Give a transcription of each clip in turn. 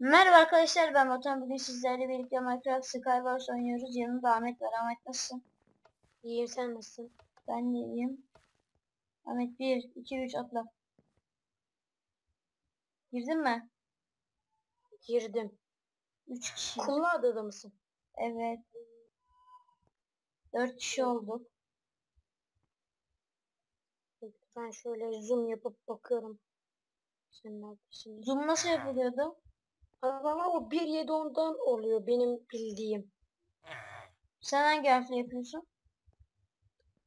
Merhaba arkadaşlar ben Batuhan bugün sizlerle birlikte Minecraft Skywars oynuyoruz. Yanımda Ahmet var. Ahmet nasılsın? İyiyim sen nasılsın? Ben de iyiyim. Ahmet 1, 2, 3 atla. Girdin mi? Girdim. 3 kişi. Kumlu adada mısın? Evet. 4 kişi olduk. Ben şöyle zoom yapıp bakıyorum. Sen neredesin? Zoom nasıl yapılıyordu? Ama o 1.7 ondan oluyor benim bildiğim. Sen hangi harfle yapıyorsun?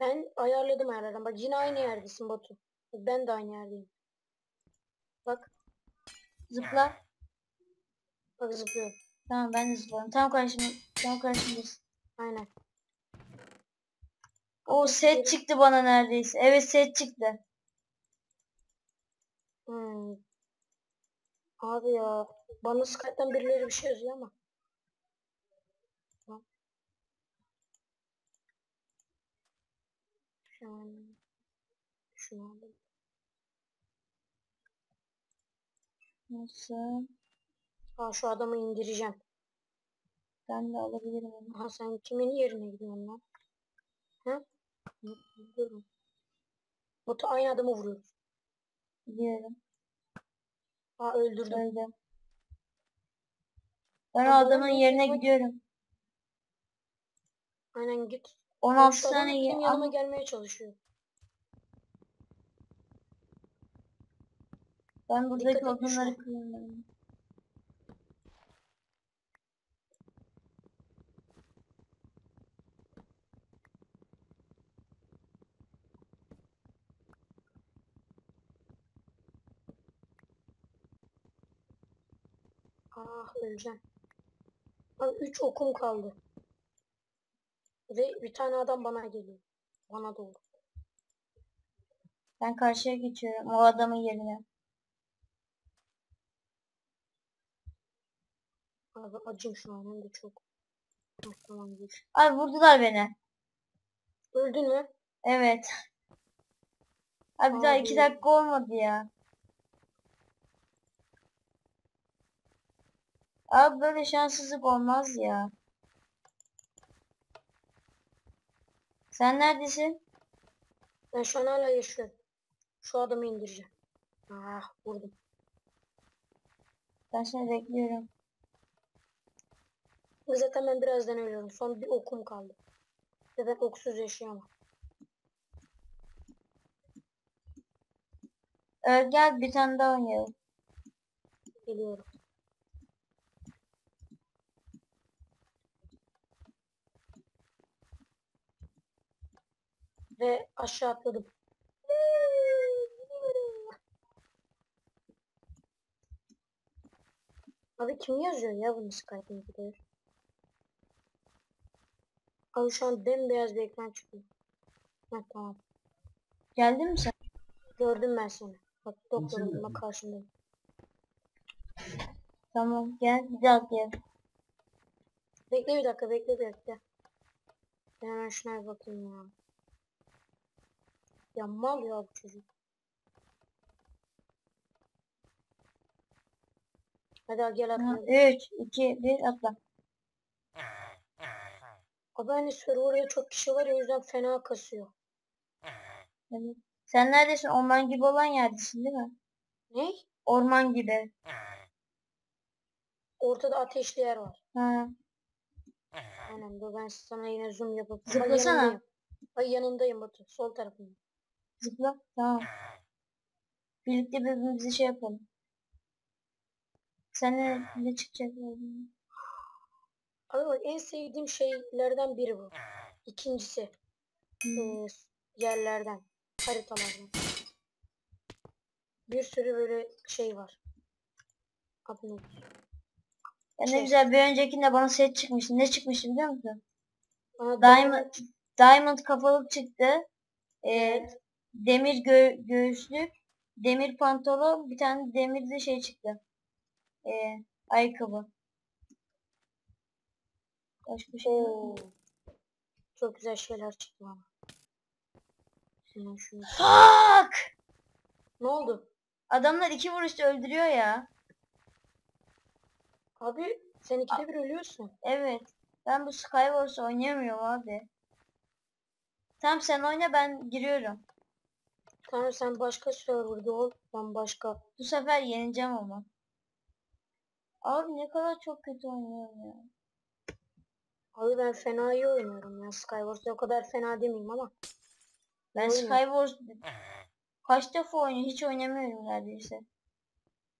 Ben ayarladım ayarladım. Bak yine aynı yerdesin Batu. Ben de aynı yerdeyim. Bak. Zıpla. Bak zıplıyorum. Tamam ben de zıpladım. Tam karşımda. Tam karşımdasın. Aynen. O set çıktı bana neredeyse. Evet set çıktı. Hmm. Abi ya. Bana Skype'den birileri bir şey yazıyor ama. Şunu alayım. Nasıl? Aa şu adamı indireceğim. Ben de alabilirim onu. Aha sen kimin yerine gidiyorsun lan? He? Durun. Batu aynı adamı vuruyoruz. Biliyorum. Aa öldürdüm. Öldü. Ben o adamın yerine gidiyorum. Aynen git. 16 Şu adam tane benim yanıma gelmeye çalışıyor. ben buradaki odunları kırıyorum. Ah öleceğim. Abi 3 okum kaldı. Ve bir tane adam bana geliyor. Bana doğru. Ben karşıya geçiyorum o adamın yerine. Abi acım şu an hem de çok. Tamam geç. Abi vurdular beni. Öldün mü? Evet. Abi daha iki Abi. dakika olmadı ya. Abi böyle şanssızlık olmaz ya. Sen neredesin? Ben şu an hala yaşıyorum. Şu adamı indireceğim. Ah vurdum. Ben seni bekliyorum. Zaten ben birazdan ölüyorum. Son bir okum kaldı. Ve ben oksuz yaşayamam. Öl gel bir tane daha oynayalım. Geliyorum. Ve aşağı atladım. Abi kim yazıyor ya bunu Skype'ın gidiyor? Abi şu an bembeyaz bir ekran çıkıyor. Heh, tamam. Geldin mi sen? Gördüm ben seni. Bak doktorum bak karşındayım. Tamam gel bir daha atlayalım. Bekle bir dakika bekle bir dakika. Ben hemen şuna bir bakayım ya. Ya mal ya bu çocuk. Hadi al gel atlayalım. 3, 2, 1 atla. Abi hani serverda çok kişi var ya o yüzden fena kasıyor. Evet. Sen neredesin? Orman gibi olan yerdesin değil mi? Ne? Orman gibi. Ortada ateşli yer var. Ha. Aynen dur ben sana yine zoom yapıp. Zıplasana. yanındayım. Ay yanındayım Batu. Sol tarafında. Zıpla. Tamam. Birlikte birbirimizi şey yapalım. Sen ne, ne çıkacak? Bak en sevdiğim şeylerden biri bu. İkincisi. Hmm. e, yerlerden. Haritalardan. Bir sürü böyle şey var. Adı ne? Ya ne Şey. güzel bir öncekinde bana set çıkmıştı. Ne çıkmıştı biliyor musun? Bana Diamond, Diamond kafalık çıktı. Ee, Evet. Demir gö göğüslük, demir pantolon, bir tane demir de şey çıktı. Ee, ayakkabı. Başka bir şey? Oo. Çok güzel şeyler çıktı şunu. Fuck! Ne oldu? Adamlar iki vuruşta öldürüyor ya. Abi sen ikide bir ölüyorsun. Evet. Ben bu Skywars oynayamıyorum abi. Tamam sen oyna ben giriyorum. Tamam sen başka serverda ol. Ben başka. Bu sefer yeneceğim ama. Abi ne kadar çok kötü oynuyorum ya. Abi ben fena iyi oynuyorum ya. Skywars'ta o kadar fena demeyeyim ama. Ben Oynuyor. Skywars kaç defa oynuyorum hiç oynamıyorum neredeyse.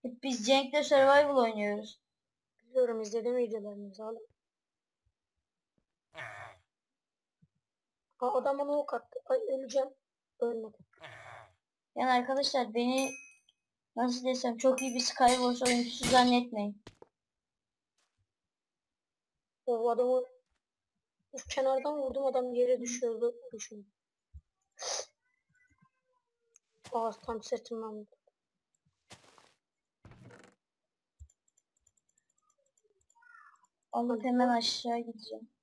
Hep biz Cenk'le Survival oynuyoruz. Biliyorum izledim videolarınızı oğlum. Aa, adam bana ok attı. Ay öleceğim. Ölmedim. Yani arkadaşlar beni nasıl desem çok iyi bir Skywars oyuncusu zannetmeyin. O adamı Uf, kenardan vurdum adam yere düşüyordu. Düşün. Aa tam sırtımdan. Alıp hemen aşağı gideceğim.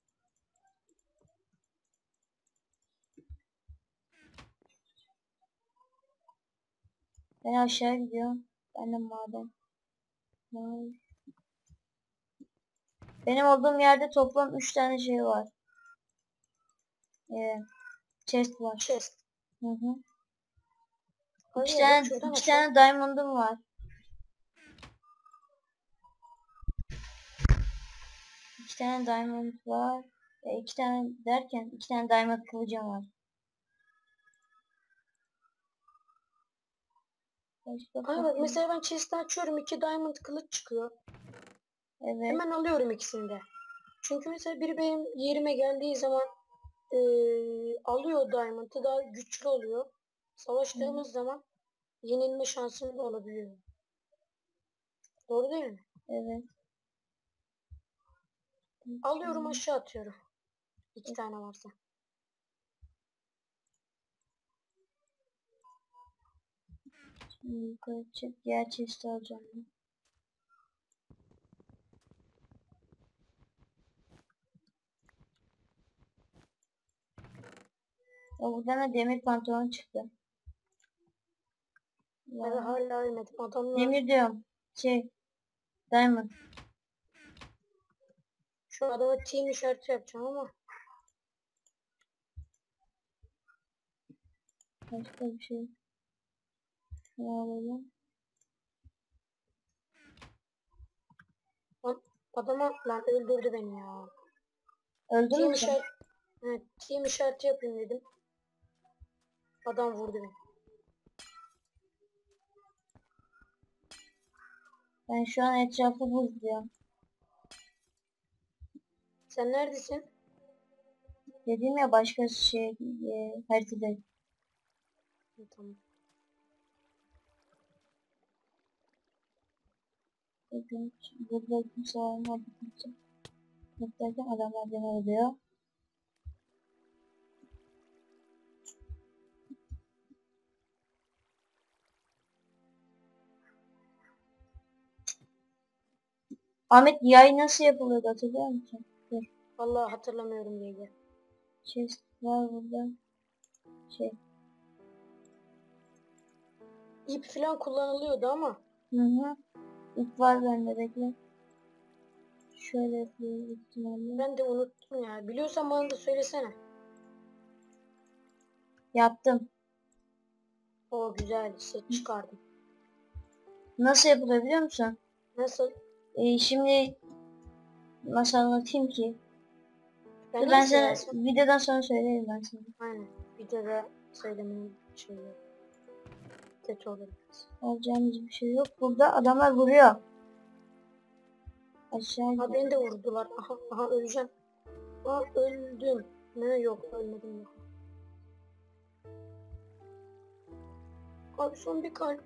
Ben aşağı gidiyorum. Ben de maden. Benim olduğum yerde toplam 3 tane şey var. Ee, chest var. Chest. Hı hı. İki tane, iki tane diamond'ım var. İki tane diamond var. E, iki tane derken iki tane diamond kılıcım var. Aa bak mesela ben chest'i açıyorum. iki diamond kılıç çıkıyor. Evet. Hemen alıyorum ikisini de. Çünkü mesela biri benim yerime geldiği zaman eee, alıyor diamond'ı daha güçlü oluyor. Savaştığımız zaman yenilme şansım da olabiliyor. Doğru değil mi? Evet. Alıyorum aşağı atıyorum. İki tane varsa. Yukarı çık. Diğer chest'i alacağım. ben. Ya buradan da demir pantolon çıktı. Ya, Ben hala ölmedim. Adamlar demir diyorum. Şey. Diamond. şu adama team işareti yapacağım ama Başka bir şey. Şunu alalım. adama lan öldürdü beni ya. Team mü evet, team işareti yapayım dedim. Adam vurdu beni. Ben şu an etrafı buzluyorum. Sen neredesin? Dedim ya başka şey e, haritada. Tamam. Bugün burada kimse olmadı kimse. Mutlaka adamlar beni arıyor. Ahmet yay nasıl yapılıyordu hatırlıyor musun? Dur. Vallahi hatırlamıyorum diye. Chest var burada. Şey. İp falan kullanılıyordu ama Hı hı. İp var bende bekle. Şöyle yapıyoruz ihtimalle. ben de unuttum ya. Biliyorsan bana da söylesene. Yaptım. O güzel set çıkardım. Nasıl yapılıyor biliyor musun? Nasıl? Ee, şimdi nasıl anlatayım ki? Ben, ben sana videodan sonra söylerim ben sana. Aynen. Videoda söylemenin şey yok. Kötü olur. Alacağımız bir şey yok. Burada adamlar vuruyor. Aşağı Ha beni de vurdular. Aha, aha öleceğim. Aa öldüm. Ne yok ölmedim yok. Abi son bir kalp.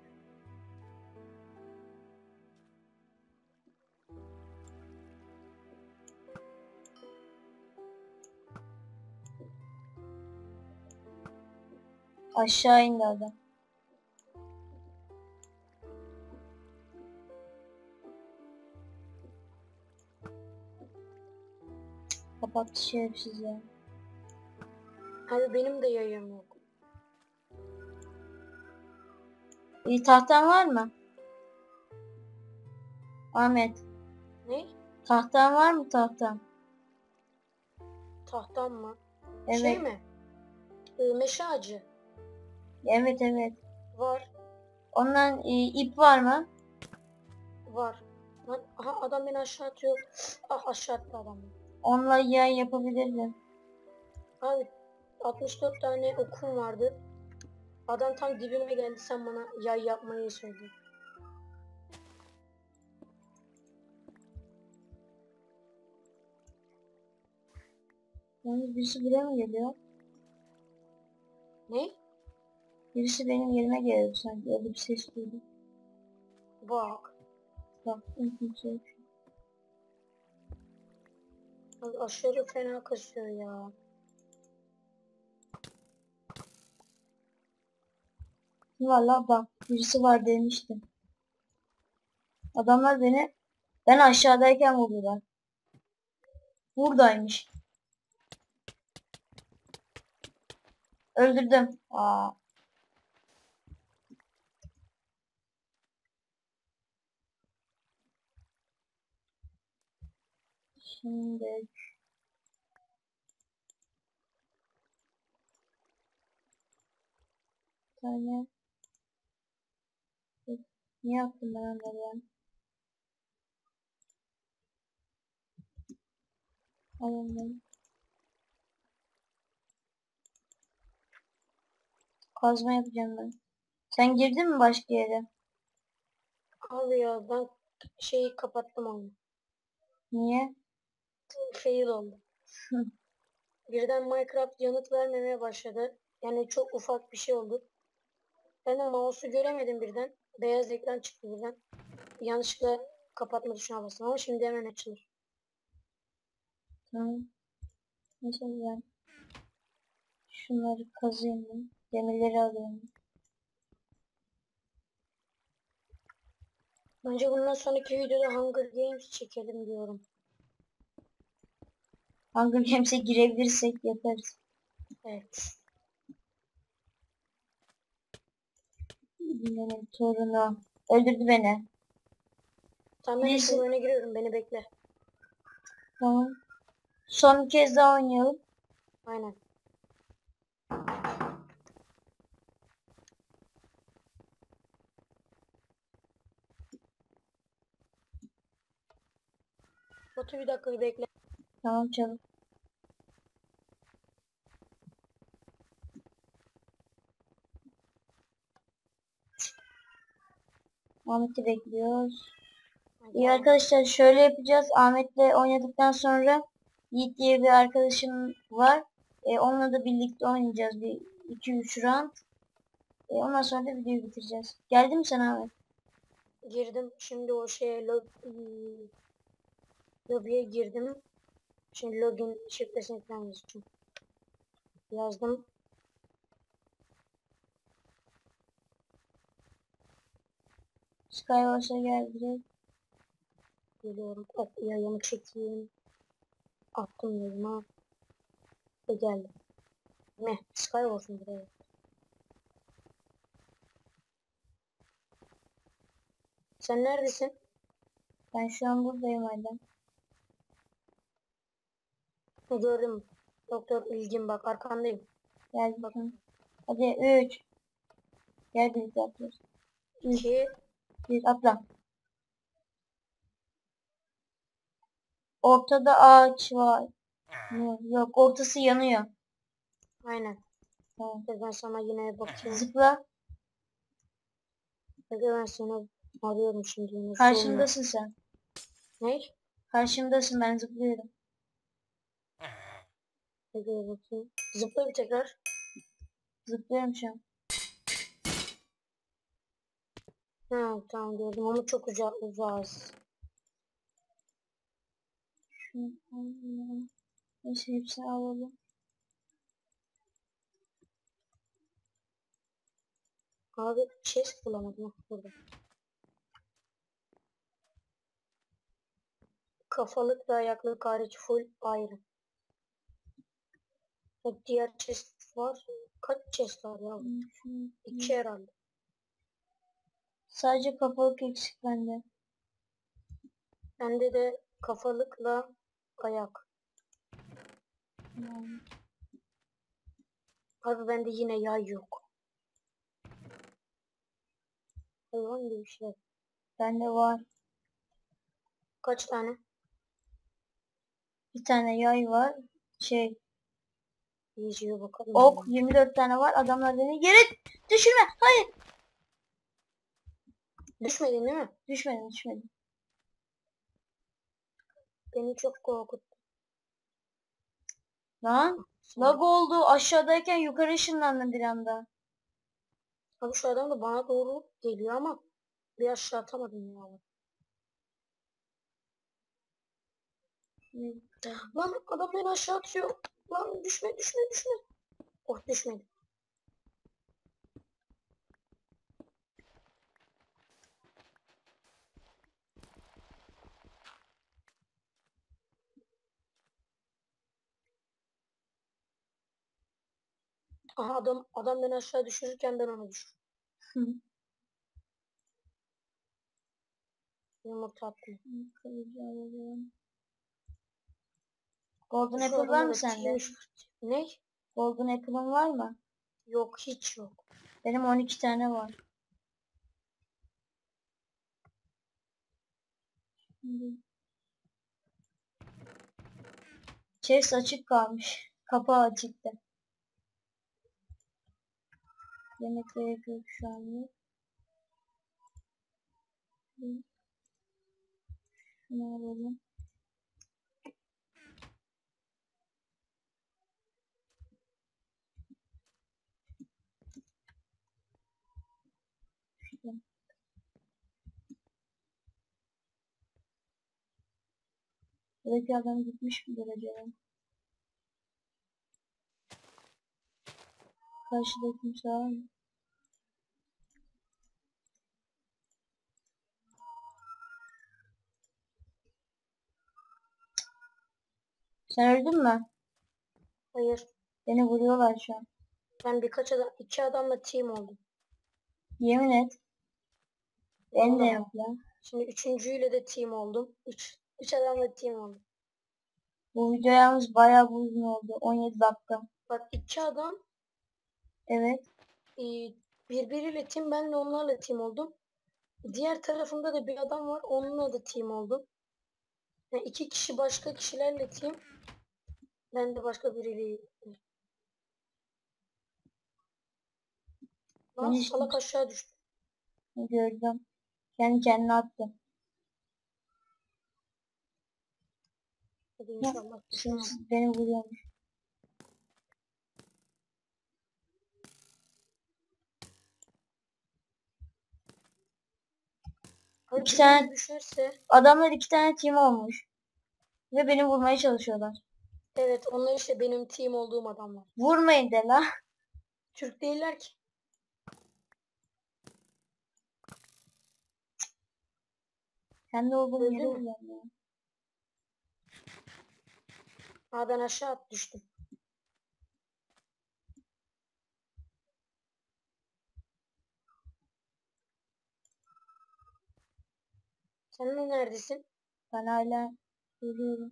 Aşağı indi adam. Kapattı şerefsiz ya. Abi benim de yayım yok. İyi tahtan var mı? Ahmet. Ne? Tahtan var mı tahtan? Tahtam mı? Evet. Şey mi? Ee, meşe ağacı. Evet evet. Var. Ondan e, ip var mı? Var. Lan, aha adam beni aşağı atıyor. Ah aşağı attı adam. beni. Onunla yay yapabilirdim. Abi 64 tane okum vardı. Adam tam dibime geldi sen bana yay yapmayı söyledin. Yalnız birisi buraya mı geliyor? Ne? Birisi benim yerime geliyor sanki. Öyle bir ses duydum. Bak. Yok. Abi aşırı fena kasıyor ya. Valla bak birisi var demiştim. Adamlar beni ben aşağıdayken vurdular. Buradaymış. Öldürdüm. Aa. Şimdi tane Niye attım ben onları ya? Al onları. Kazma yapacağım ben. Sen girdin mi başka yere? Abi ya ben şeyi kapattım onu. Niye? Fail oldu. Birden Minecraft yanıt vermemeye başladı. Yani çok ufak bir şey oldu. Ben de mouse'u göremedim birden. Beyaz ekran çıktı birden. Yanlışlıkla kapatma tuşuna bastım ama şimdi hemen açılır. Tamam. Mesela ben şunları kazıyım ben. Demirleri alıyorum. Bence bundan sonraki videoda Hunger Games çekelim diyorum. Hunger Games'e girebilirsek yaparız. Evet. Benim torunu. Öldürdü beni. Tamam ben Neyse. oyuna giriyorum beni bekle. Tamam. Son bir kez daha oynayalım. Aynen. Batu bir dakika bir bekle. Tamam çabuk. Ahmet'i bekliyoruz. İyi arkadaşlar şöyle yapacağız. Ahmet'le oynadıktan sonra Yiğit diye bir arkadaşım var. E, onunla da birlikte oynayacağız bir 2-3 round. E, ondan sonra da videoyu bitireceğiz. Geldi mi sen Ahmet? Girdim. Şimdi o şeye ıı, lobiye girdim. Şimdi login şifresini falan yazacağım. Yazdım. Skywars'a gel direkt. Geliyorum. Ok, yayını çekeyim. Attım yayına. Ve geldim. Ne? Skywars'un buraya. Sen neredesin? Ben şu an buradayım hala. Ha, Gördüm. Doktor İlgin bak arkandayım. Gel bakalım. Hadi 3. Gel birlikte atlıyoruz. 2 Bir atla. Ortada ağaç var. Yok, ortası yanıyor. Aynen. Tamam. Ben sana yine bakayım. Zıpla. Ben seni arıyorum şimdi. Karşımdasın sen. Ne? Karşımdasın ben zıplıyorum. Dur bakayım. Zıpla bir tekrar. Zıplıyorum şu an. Ha tamam gördüm ama çok uzak uzağız. Şunu alalım. Alalım. Abi chest bulamadım burada. Kafalık ve ayaklık hariç full ayrı. Evet, diğer chest var. Kaç chest var ya? İki herhalde. Sadece kafalık eksik bende. Bende de kafalıkla ayak. Abi bende yine yay yok. Hayvan gibi bir şey. Bende var. Kaç tane? Bir tane yay var. Şey Yazıyor bakalım. ok 24 tane var. Adamlar beni yere düşürme. Hayır. Düşmedin değil mi? Düşmedim düşmedim. Beni çok korkuttu. Lan lag oldu. Aşağıdayken yukarı ışınlandım bir anda. Abi şu adam da bana doğru geliyor ama bir aşağı atamadım ya. Lan adam beni aşağı atıyor. Lan düşme düşme düşme. Oh düşmedi. Aha adam adam beni aşağı düşürürken ben onu düşürdüm. Hı. Yumurta attım. Golden Apple var mı sende? Ne? Golden Apple'ın var mı? Yok hiç yok. Benim 12 tane var. Chest açık kalmış. Kapağı açıktı. Yemek gerek yok şu an. Şunu alalım. Buradaki adam gitmiş midir acaba? Karşıda kimse var mı? Sen öldün mü? Hayır. Beni vuruyorlar şu an. Ben birkaç adam, iki adamla team oldum. Yemin et. Ben de yok ya. Şimdi üçüncüyle de team oldum. Üç, üç adamla team oldum. Bu video yalnız bayağı uzun oldu. 17 dakika. Bak iki adam Evet. e, birbiriyle team ben de onlarla team oldum. Diğer tarafında da bir adam var. Onunla da team oldum. Yani iki kişi başka kişilerle team. Ben de başka biriyle. Lan Ben hiç- salak aşağı düştü. Gördüm. Kendi kendine attı. Hadi inşallah. Şimdi beni vuruyormuş. İki tane- düşerse. Adamlar iki tane team olmuş. Ve beni vurmaya çalışıyorlar. Evet onlar işte benim team olduğum adamlar. Vurmayın de la. Türk değiller ki. Öldü yere mü? Aa ben aşağı at düştüm. Sen de neredesin? Ben hala ölüyorum.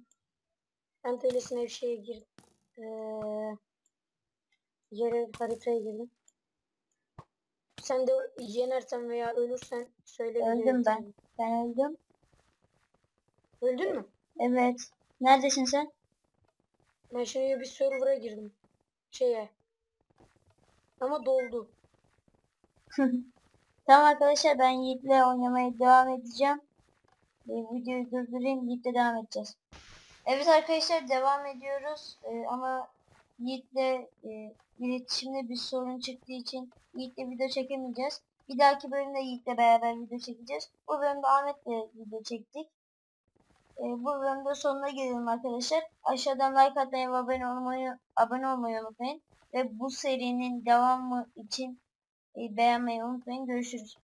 Ben öylesine bir şeye girdim. Ee, yere haritaya girdim. Sen de yenersen veya ölürsen söyle. Öldüm ben. Ben öldüm. Öldün mü? Evet. Neredesin sen? Ben şimdi bir server'a girdim. Şeye. Ama doldu. Tamam arkadaşlar ben Yiğit'le oynamaya devam edeceğim. E, videoyu durdurayım Yiğit'le devam edeceğiz. Evet arkadaşlar devam ediyoruz. E, ama Yiğit'le e, iletişimde bir sorun çıktığı için Yiğit'le video çekemeyeceğiz. Bir dahaki bölümde Yiğit'le beraber video çekeceğiz. Bu bölümde Ahmet'le video çektik. E, bu bölümde sonuna gelelim arkadaşlar. Aşağıdan like atmayı ve abone olmayı, abone olmayı unutmayın. Ve bu serinin devamı için e, beğenmeyi unutmayın. Görüşürüz.